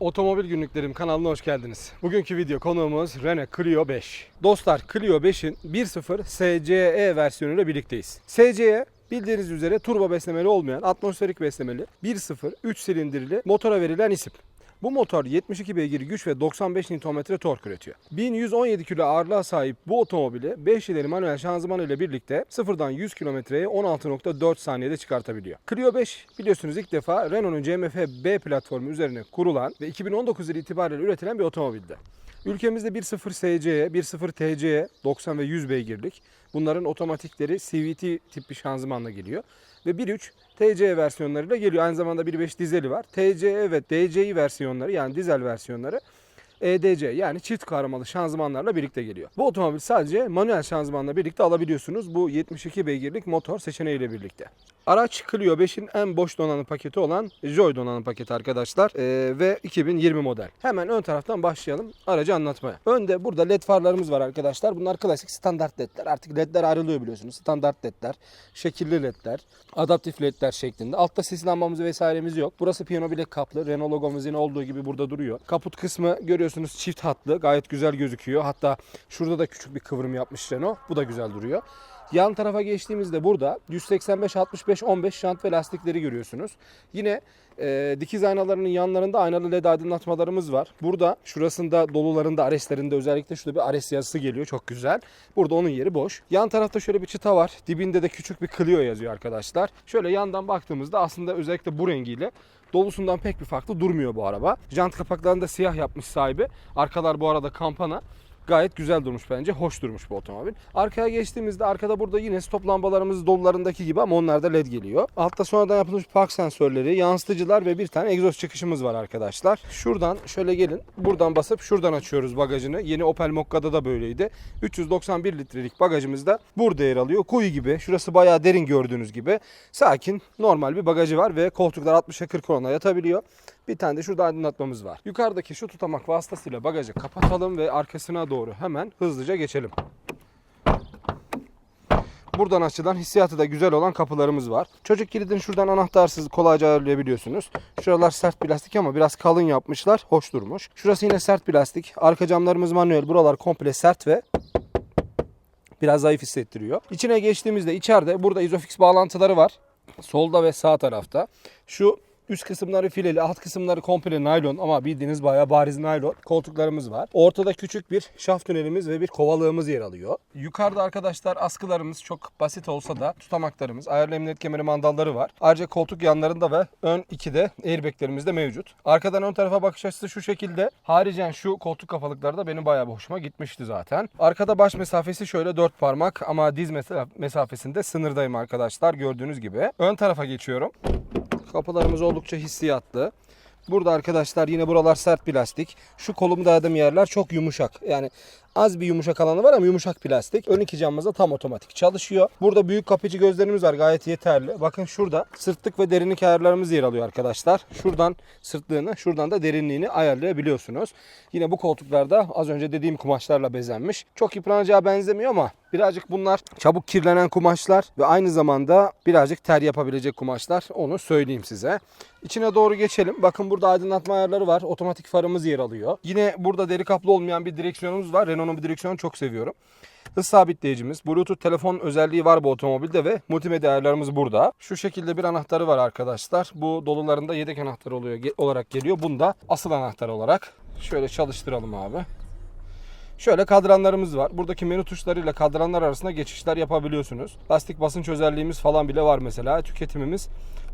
Otomobil günlüklerim kanalına hoş geldiniz. Bugünkü video konuğumuz Renault Clio 5. Dostlar Clio 5'in 1.0 SCE versiyonuyla birlikteyiz. SCE bildiğiniz üzere turbo beslemeli olmayan atmosferik beslemeli 1.0 3 silindirli motora verilen isim. Bu motor 72 beygir güç ve 95 Nm tork üretiyor. 1117 kilo ağırlığa sahip bu otomobili 5 ileri manuel şanzıman ile birlikte sıfırdan 100 kilometreye 16.4 saniyede çıkartabiliyor. Clio 5 biliyorsunuz ilk defa Renault'un CMF B platformu üzerine kurulan ve 2019 yılı itibariyle üretilen bir otomobildi. Ülkemizde 1.0 SC'ye, 1.0 TC'ye 90 ve 100 beygirlik. Bunların otomatikleri CVT tip bir şanzımanla geliyor. Ve 1.3 TC versiyonlarıyla geliyor. Aynı zamanda 1.5 dizeli var. TCE ve DCI versiyonları yani dizel versiyonları EDC yani çift kahramalı şanzımanlarla birlikte geliyor. Bu otomobil sadece manuel şanzımanla birlikte alabiliyorsunuz. Bu 72 beygirlik motor seçeneğiyle birlikte. Araç Clio 5'in en boş donanım paketi olan Joy donanım paketi arkadaşlar Ee, ve 2020 model. Hemen ön taraftan başlayalım aracı anlatmaya. Önde burada led farlarımız var arkadaşlar. Bunlar klasik standart ledler. Artık ledler ayrılıyor biliyorsunuz. Standart ledler, şekilli ledler, adaptif ledler şeklinde. Altta sis lambamız vesairemiz yok. Burası piyano bilek kaplı. Renault logomuz yine olduğu gibi burada duruyor. Kaput kısmı görüyorsunuz çift hatlı. Gayet güzel gözüküyor. Hatta şurada da küçük bir kıvrım yapmış Renault. Bu da güzel duruyor. Yan tarafa geçtiğimizde burada 185 65 15 şant ve lastikleri görüyorsunuz. Yine e, dikiz aynalarının yanlarında aynalı led aydınlatmalarımız var. Burada şurasında dolularında areslerinde özellikle şurada bir ares yazısı geliyor. Çok güzel. Burada onun yeri boş. Yan tarafta şöyle bir çıta var. Dibinde de küçük bir Clio yazıyor arkadaşlar. Şöyle yandan baktığımızda aslında özellikle bu rengiyle dolusundan pek bir farklı durmuyor bu araba. Jant kapaklarını da siyah yapmış sahibi. Arkalar bu arada kampana. Gayet güzel durmuş bence. Hoş durmuş bu otomobil. Arkaya geçtiğimizde arkada burada yine stop lambalarımız dolularındaki gibi ama onlarda led geliyor. Altta sonradan yapılmış park sensörleri, yansıtıcılar ve bir tane egzoz çıkışımız var arkadaşlar. Şuradan şöyle gelin. Buradan basıp şuradan açıyoruz bagajını. Yeni Opel Mokka'da da böyleydi. 391 litrelik bagajımız da burada yer alıyor. Kuyu gibi. Şurası bayağı derin gördüğünüz gibi. Sakin, normal bir bagajı var ve koltuklar 60'a 40 oranla yatabiliyor. Bir tane de şurada aydınlatmamız var. Yukarıdaki şu tutamak vasıtasıyla bagajı kapatalım ve arkasına doğru hemen hızlıca geçelim. Buradan açılan hissiyatı da güzel olan kapılarımız var. Çocuk kilidini şuradan anahtarsız kolayca ayarlayabiliyorsunuz. Şuralar sert plastik ama biraz kalın yapmışlar. Hoş durmuş. Şurası yine sert plastik. Arka camlarımız manuel. Buralar komple sert ve biraz zayıf hissettiriyor. İçine geçtiğimizde içeride burada izofix bağlantıları var. Solda ve sağ tarafta. Şu Üst kısımları fileli, alt kısımları komple naylon ama bildiğiniz bayağı bariz naylon. Koltuklarımız var. Ortada küçük bir şaft tünelimiz ve bir kovalığımız yer alıyor. Yukarıda arkadaşlar askılarımız çok basit olsa da tutamaklarımız, ayarlı emniyet kemeri mandalları var. Ayrıca koltuk yanlarında ve ön 2'de airbaglerimiz de mevcut. Arkadan ön tarafa bakış açısı şu şekilde. Haricen şu koltuk kafalıkları da benim bayağı hoşuma gitmişti zaten. Arkada baş mesafesi şöyle 4 parmak ama diz mesa- mesafesinde sınırdayım arkadaşlar gördüğünüz gibi. Ön tarafa geçiyorum. Kapılarımız oldukça hissiyatlı. Burada arkadaşlar yine buralar sert plastik. Şu kolumu dayadığım yerler çok yumuşak. Yani az bir yumuşak alanı var ama yumuşak plastik. Ön iki camımız da tam otomatik çalışıyor. Burada büyük kapıcı gözlerimiz var gayet yeterli. Bakın şurada sırtlık ve derinlik ayarlarımız yer alıyor arkadaşlar. Şuradan sırtlığını şuradan da derinliğini ayarlayabiliyorsunuz. Yine bu koltuklarda az önce dediğim kumaşlarla bezenmiş. Çok yıpranacağı benzemiyor ama birazcık bunlar çabuk kirlenen kumaşlar ve aynı zamanda birazcık ter yapabilecek kumaşlar. Onu söyleyeyim size. İçine doğru geçelim. Bakın burada aydınlatma ayarları var. Otomatik farımız yer alıyor. Yine burada deri kaplı olmayan bir direksiyonumuz var. Renault'un bir direksiyonu çok seviyorum. Hız sabitleyicimiz, Bluetooth telefon özelliği var bu otomobilde ve multimedya ayarlarımız burada. Şu şekilde bir anahtarı var arkadaşlar. Bu dolularında yedek anahtar oluyor olarak geliyor. Bunda asıl anahtar olarak. Şöyle çalıştıralım abi. Şöyle kadranlarımız var. Buradaki menü tuşlarıyla kadranlar arasında geçişler yapabiliyorsunuz. Lastik basınç özelliğimiz falan bile var mesela. Tüketimimiz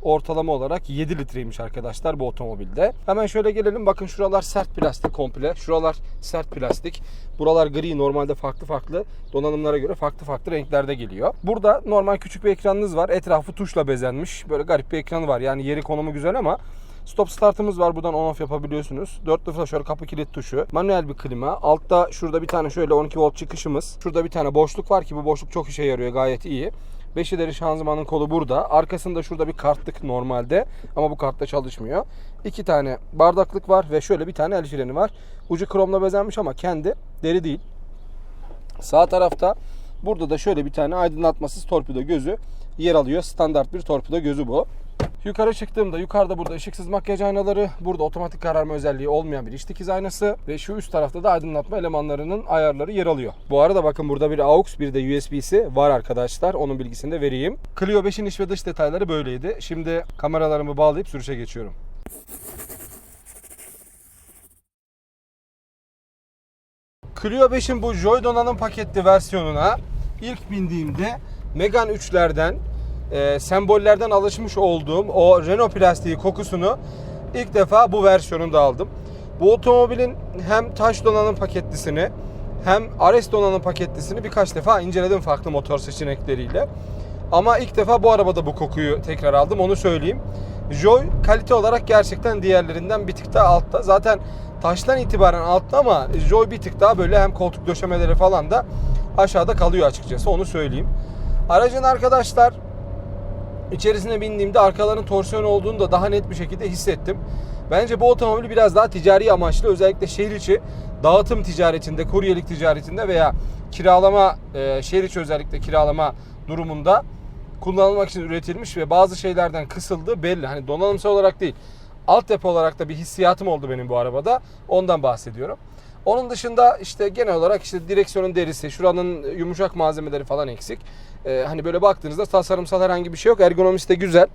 ortalama olarak 7 litreymiş arkadaşlar bu otomobilde. Hemen şöyle gelelim. Bakın şuralar sert plastik komple. Şuralar sert plastik. Buralar gri. Normalde farklı farklı donanımlara göre farklı farklı renklerde geliyor. Burada normal küçük bir ekranınız var. Etrafı tuşla bezenmiş. Böyle garip bir ekranı var. Yani yeri konumu güzel ama Stop startımız var. Buradan on off yapabiliyorsunuz. Dörtlü flaşör kapı kilit tuşu. Manuel bir klima. Altta şurada bir tane şöyle 12 volt çıkışımız. Şurada bir tane boşluk var ki bu boşluk çok işe yarıyor. Gayet iyi. 5 ileri şanzımanın kolu burada. Arkasında şurada bir kartlık normalde ama bu kartta çalışmıyor. İki tane bardaklık var ve şöyle bir tane el freni var. Ucu kromla bezenmiş ama kendi deri değil. Sağ tarafta burada da şöyle bir tane aydınlatmasız torpido gözü yer alıyor. Standart bir torpido gözü bu. Yukarı çıktığımda yukarıda burada ışıksız makyaj aynaları, burada otomatik kararma özelliği olmayan bir iç dikiz aynası ve şu üst tarafta da aydınlatma elemanlarının ayarları yer alıyor. Bu arada bakın burada bir AUX bir de USB'si var arkadaşlar. Onun bilgisini de vereyim. Clio 5'in iç ve dış detayları böyleydi. Şimdi kameralarımı bağlayıp sürüşe geçiyorum. Clio 5'in bu Joy donanım paketli versiyonuna ilk bindiğimde Megane 3'lerden e, sembollerden alışmış olduğum o Renault plastiği kokusunu ilk defa bu versiyonunda aldım. Bu otomobilin hem taş donanım paketlisini hem Ares donanım paketlisini birkaç defa inceledim farklı motor seçenekleriyle. Ama ilk defa bu arabada bu kokuyu tekrar aldım onu söyleyeyim. Joy kalite olarak gerçekten diğerlerinden bir tık daha altta. Zaten taştan itibaren altta ama Joy bir tık daha böyle hem koltuk döşemeleri falan da aşağıda kalıyor açıkçası onu söyleyeyim. Aracın arkadaşlar içerisine bindiğimde arkaların torsiyon olduğunu da daha net bir şekilde hissettim. Bence bu otomobil biraz daha ticari amaçlı özellikle şehir içi dağıtım ticaretinde, kuryelik ticaretinde veya kiralama e, şehir içi özellikle kiralama durumunda kullanılmak için üretilmiş ve bazı şeylerden kısıldığı belli. Hani donanımsal olarak değil. Altyapı olarak da bir hissiyatım oldu benim bu arabada. Ondan bahsediyorum. Onun dışında işte genel olarak işte direksiyonun derisi, şuranın yumuşak malzemeleri falan eksik. Ee, hani böyle baktığınızda tasarımsal herhangi bir şey yok. Ergonomisi de güzel.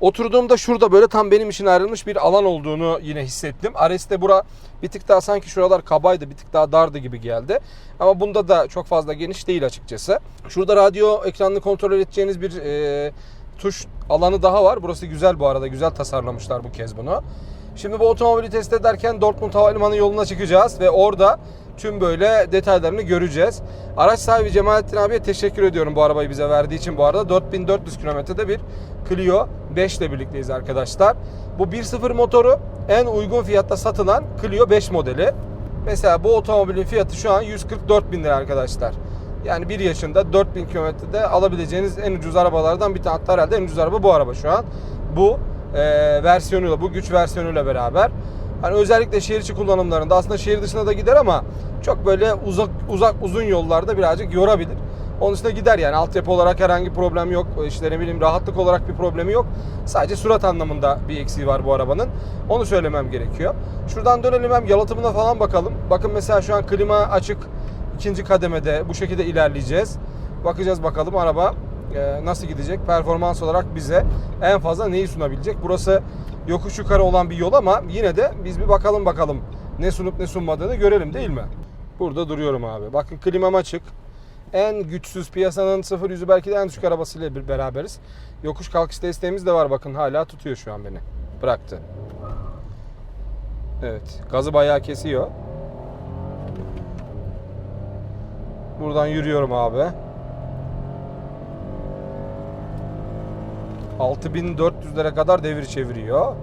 Oturduğumda şurada böyle tam benim için ayrılmış bir alan olduğunu yine hissettim. Ares'te bura bir tık daha sanki şuralar kabaydı, bir tık daha dardı gibi geldi. Ama bunda da çok fazla geniş değil açıkçası. Şurada radyo ekranını kontrol edeceğiniz bir e, tuş alanı daha var. Burası güzel bu arada. Güzel tasarlamışlar bu kez bunu. Şimdi bu otomobili test ederken Dortmund Havalimanı yoluna çıkacağız ve orada tüm böyle detaylarını göreceğiz. Araç sahibi Cemalettin abiye teşekkür ediyorum bu arabayı bize verdiği için bu arada. 4400 kilometrede bir Clio 5 ile birlikteyiz arkadaşlar. Bu 1.0 motoru en uygun fiyatta satılan Clio 5 modeli. Mesela bu otomobilin fiyatı şu an 144 bin lira arkadaşlar. Yani bir yaşında 4000 kilometrede alabileceğiniz en ucuz arabalardan bir tane. Hatta herhalde en ucuz araba bu araba şu an. Bu e, versiyonuyla, bu güç versiyonuyla beraber. Hani özellikle şehir içi kullanımlarında aslında şehir dışına da gider ama çok böyle uzak uzak uzun yollarda birazcık yorabilir. Onun dışında gider yani altyapı olarak herhangi bir problem yok. İşte ne bileyim rahatlık olarak bir problemi yok. Sadece surat anlamında bir eksiği var bu arabanın. Onu söylemem gerekiyor. Şuradan dönelim hem yalıtımına falan bakalım. Bakın mesela şu an klima açık. ikinci kademede bu şekilde ilerleyeceğiz. Bakacağız bakalım araba nasıl gidecek? Performans olarak bize en fazla neyi sunabilecek? Burası yokuş yukarı olan bir yol ama yine de biz bir bakalım bakalım ne sunup ne sunmadığını görelim değil mi? Burada duruyorum abi. Bakın klimam açık. En güçsüz piyasanın 0 yüzü belki de en düşük arabasıyla bir beraberiz. Yokuş kalkış desteğimiz de var bakın hala tutuyor şu an beni. Bıraktı. Evet gazı bayağı kesiyor. Buradan yürüyorum abi. 6400'lere kadar devir çeviriyor.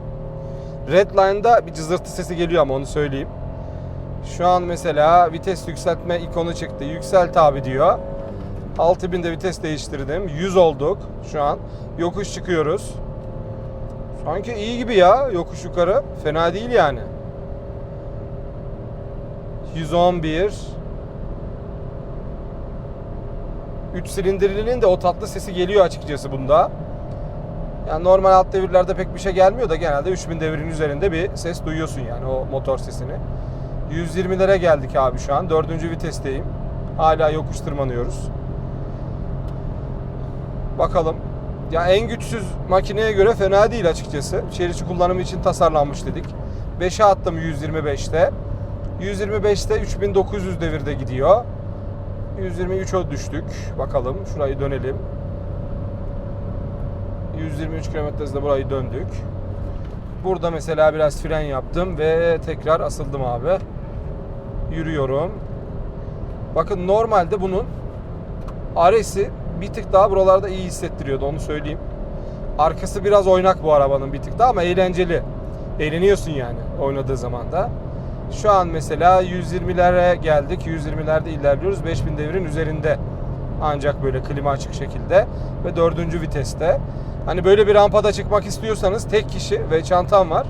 Redline'da bir cızırtı sesi geliyor ama onu söyleyeyim. Şu an mesela vites yükseltme ikonu çıktı. Yükselt abi diyor. 6000'de vites değiştirdim. 100 olduk şu an. Yokuş çıkıyoruz. Sanki iyi gibi ya yokuş yukarı. Fena değil yani. 111 3 silindirlinin de o tatlı sesi geliyor açıkçası bunda. Yani normal alt devirlerde pek bir şey gelmiyor da genelde 3000 devirin üzerinde bir ses duyuyorsun yani o motor sesini. 120'lere geldik abi şu an. Dördüncü vitesteyim. Hala yokuş tırmanıyoruz. Bakalım. Ya en güçsüz makineye göre fena değil açıkçası. Şehir kullanımı için tasarlanmış dedik. 5'e attım 125'te. 125'te 3900 devirde gidiyor. 123'e düştük. Bakalım şurayı dönelim. 123 km hızla burayı döndük. Burada mesela biraz fren yaptım ve tekrar asıldım abi. Yürüyorum. Bakın normalde bunun Ares'i bir tık daha buralarda iyi hissettiriyordu onu söyleyeyim. Arkası biraz oynak bu arabanın bir tık daha ama eğlenceli. Eğleniyorsun yani oynadığı zaman da. Şu an mesela 120'lere geldik. 120'lerde ilerliyoruz. 5000 devirin üzerinde. Ancak böyle klima açık şekilde ve dördüncü viteste. Hani böyle bir rampada çıkmak istiyorsanız tek kişi ve çantam var.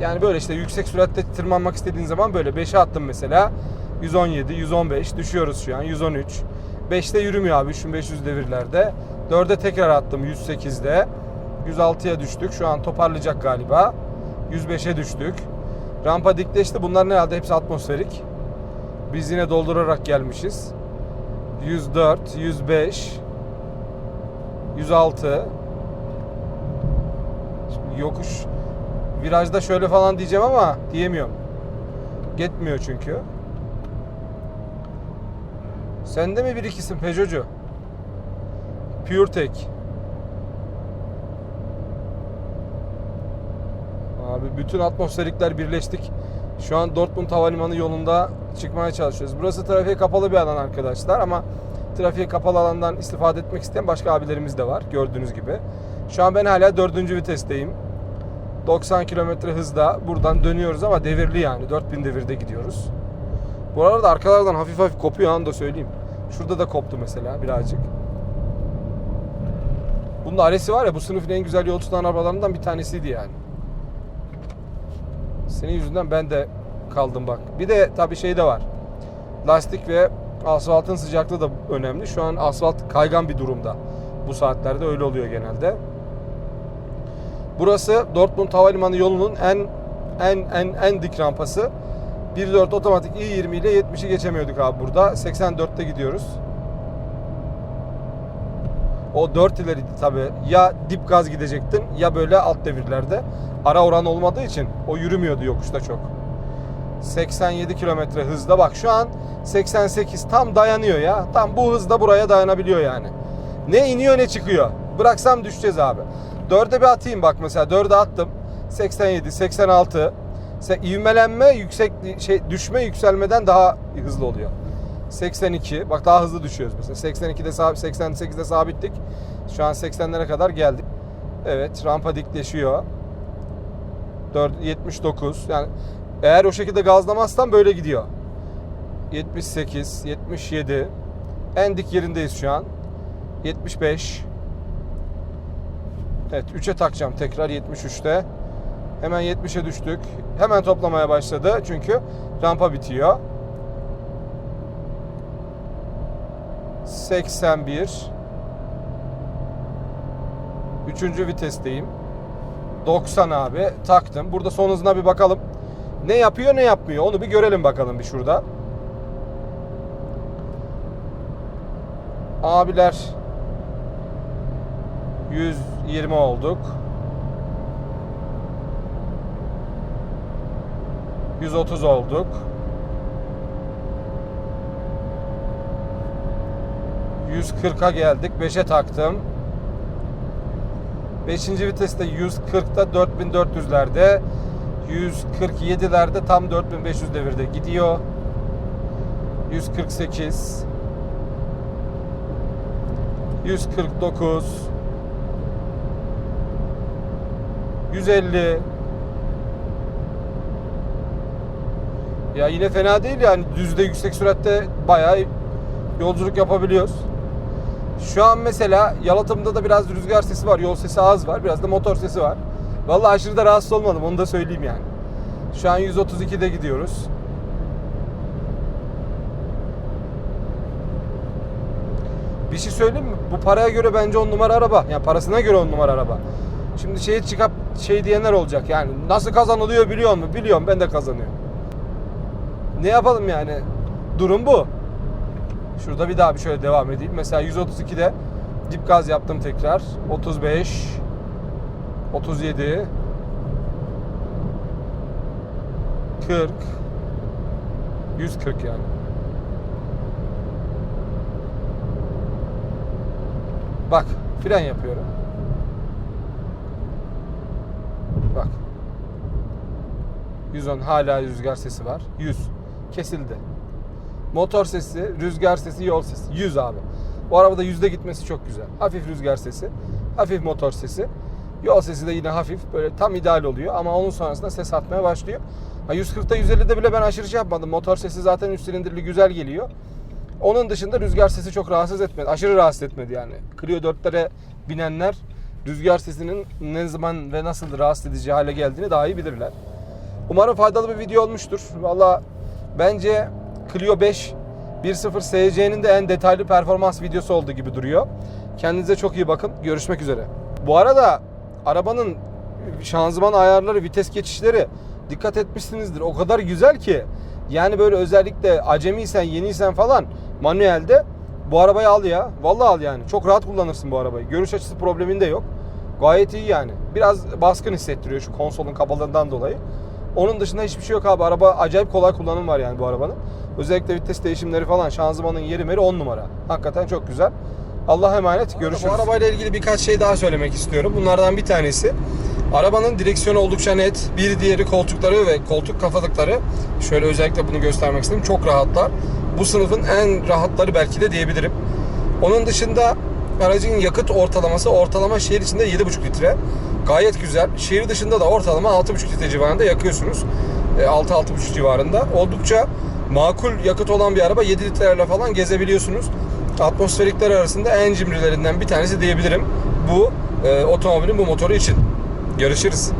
Yani böyle işte yüksek süratte tırmanmak istediğin zaman böyle 5'e attım mesela. 117, 115 düşüyoruz şu an 113. 5'te yürümüyor abi 3500 devirlerde. 4'e tekrar attım 108'de. 106'ya düştük. Şu an toparlayacak galiba. 105'e düştük. Rampa dikleşti. Bunların herhalde hepsi atmosferik. Biz yine doldurarak gelmişiz. 104, 105, 106. Yokuş virajda şöyle falan diyeceğim ama diyemiyorum. Gitmiyor çünkü. Sende mi bir ikisin Peugeot'cu? PureTech. Abi bütün atmosferikler birleştik. Şu an Dortmund Havalimanı yolunda çıkmaya çalışıyoruz. Burası trafiğe kapalı bir alan arkadaşlar ama trafiğe kapalı alandan istifade etmek isteyen başka abilerimiz de var gördüğünüz gibi. Şu an ben hala dördüncü vitesteyim. 90 km hızda buradan dönüyoruz ama devirli yani 4000 devirde gidiyoruz. Bu arada arkalardan hafif hafif kopuyor onu da söyleyeyim. Şurada da koptu mesela birazcık. Bunun aresi var ya bu sınıfın en güzel yol tutan arabalarından bir tanesiydi yani. Senin yüzünden ben de kaldım bak. Bir de tabii şey de var. Lastik ve asfaltın sıcaklığı da önemli. Şu an asfalt kaygan bir durumda. Bu saatlerde öyle oluyor genelde. Burası Dortmund Havalimanı yolunun en en en en dik rampası. 1.4 otomatik i20 ile 70'i geçemiyorduk abi burada. 84'te gidiyoruz. O 4 ileriydi tabi. Ya dip gaz gidecektin ya böyle alt devirlerde. Ara oran olmadığı için o yürümüyordu yokuşta çok. 87 kilometre hızda bak şu an 88 tam dayanıyor ya. Tam bu hızda buraya dayanabiliyor yani. Ne iniyor ne çıkıyor. Bıraksam düşeceğiz abi. 4'e bir atayım bak mesela 4'e attım. 87, 86. Se- ivmelenme yüksek şey düşme yükselmeden daha hızlı oluyor. 82. Bak daha hızlı düşüyoruz mesela. 82'de sabit 88'de sabittik. Şu an 80'lere kadar geldik. Evet, rampa dikleşiyor. 4 79. Yani eğer o şekilde gazlamazsan böyle gidiyor. 78, 77. En dik yerindeyiz şu an. 75. Evet 3'e takacağım tekrar 73'te. Hemen 70'e düştük. Hemen toplamaya başladı çünkü rampa bitiyor. 81. Üçüncü vitesteyim. 90 abi taktım. Burada son hızına bir bakalım. Ne yapıyor ne yapmıyor onu bir görelim bakalım bir şurada. Abiler 120 olduk. 130 olduk. 140'a geldik. 5'e taktım. 5. viteste 140'da 4400'lerde 147'lerde tam 4500 devirde gidiyor. 148 149 150 Ya yine fena değil yani düzde yüksek süratte bayağı yolculuk yapabiliyoruz. Şu an mesela yalıtımda da biraz rüzgar sesi var, yol sesi az var, biraz da motor sesi var. Vallahi aşırı da rahatsız olmadım, onu da söyleyeyim yani. Şu an 132'de gidiyoruz. Bir şey söyleyeyim mi? Bu paraya göre bence on numara araba. Yani parasına göre on numara araba. Şimdi şeye çıkıp şey diyenler olacak yani nasıl kazanılıyor biliyor musun? Biliyorum ben de kazanıyorum. Ne yapalım yani? Durum bu. Şurada bir daha bir şöyle devam edeyim. Mesela 132'de dip gaz yaptım tekrar. 35 37 40 140 yani. Bak fren yapıyorum. Bak. 110 hala rüzgar sesi var. 100 kesildi. Motor sesi, rüzgar sesi, yol sesi. 100 abi. Bu arabada yüzde gitmesi çok güzel. Hafif rüzgar sesi, hafif motor sesi. Yol sesi de yine hafif böyle tam ideal oluyor ama onun sonrasında ses atmaya başlıyor. Ha 140'ta 150'de bile ben aşırı şey yapmadım. Motor sesi zaten 3 silindirli güzel geliyor. Onun dışında rüzgar sesi çok rahatsız etmedi. Aşırı rahatsız etmedi yani. Clio 4'lere binenler rüzgar sesinin ne zaman ve nasıl rahatsız edici hale geldiğini daha iyi bilirler. Umarım faydalı bir video olmuştur. Valla bence Clio 5 1.0 SC'nin de en detaylı performans videosu olduğu gibi duruyor. Kendinize çok iyi bakın. Görüşmek üzere. Bu arada arabanın şanzıman ayarları, vites geçişleri dikkat etmişsinizdir. O kadar güzel ki yani böyle özellikle acemiysen, yeniysen falan manuelde bu arabayı al ya. Vallahi al yani. Çok rahat kullanırsın bu arabayı. Görüş açısı problemin de yok. Gayet iyi yani. Biraz baskın hissettiriyor şu konsolun kabalığından dolayı. Onun dışında hiçbir şey yok abi. Araba acayip kolay kullanım var yani bu arabanın. Özellikle vites değişimleri falan, şanzımanın yeri meri 10 numara. Hakikaten çok güzel. Allah'a emanet. Görüşürüz. Bu arabayla ilgili birkaç şey daha söylemek istiyorum. Bunlardan bir tanesi arabanın direksiyonu oldukça net. Bir diğeri koltukları ve koltuk kafalıkları. Şöyle özellikle bunu göstermek istedim. Çok rahatlar. Bu sınıfın en rahatları belki de diyebilirim. Onun dışında aracın yakıt ortalaması ortalama şehir içinde 7,5 litre. Gayet güzel. Şehir dışında da ortalama 6,5 litre civarında yakıyorsunuz. E, 6-6,5 civarında. Oldukça makul yakıt olan bir araba 7 litrelerle falan gezebiliyorsunuz. Atmosferikler arasında en cimrilerinden bir tanesi diyebilirim. Bu e, otomobilin bu motoru için. Görüşürüz.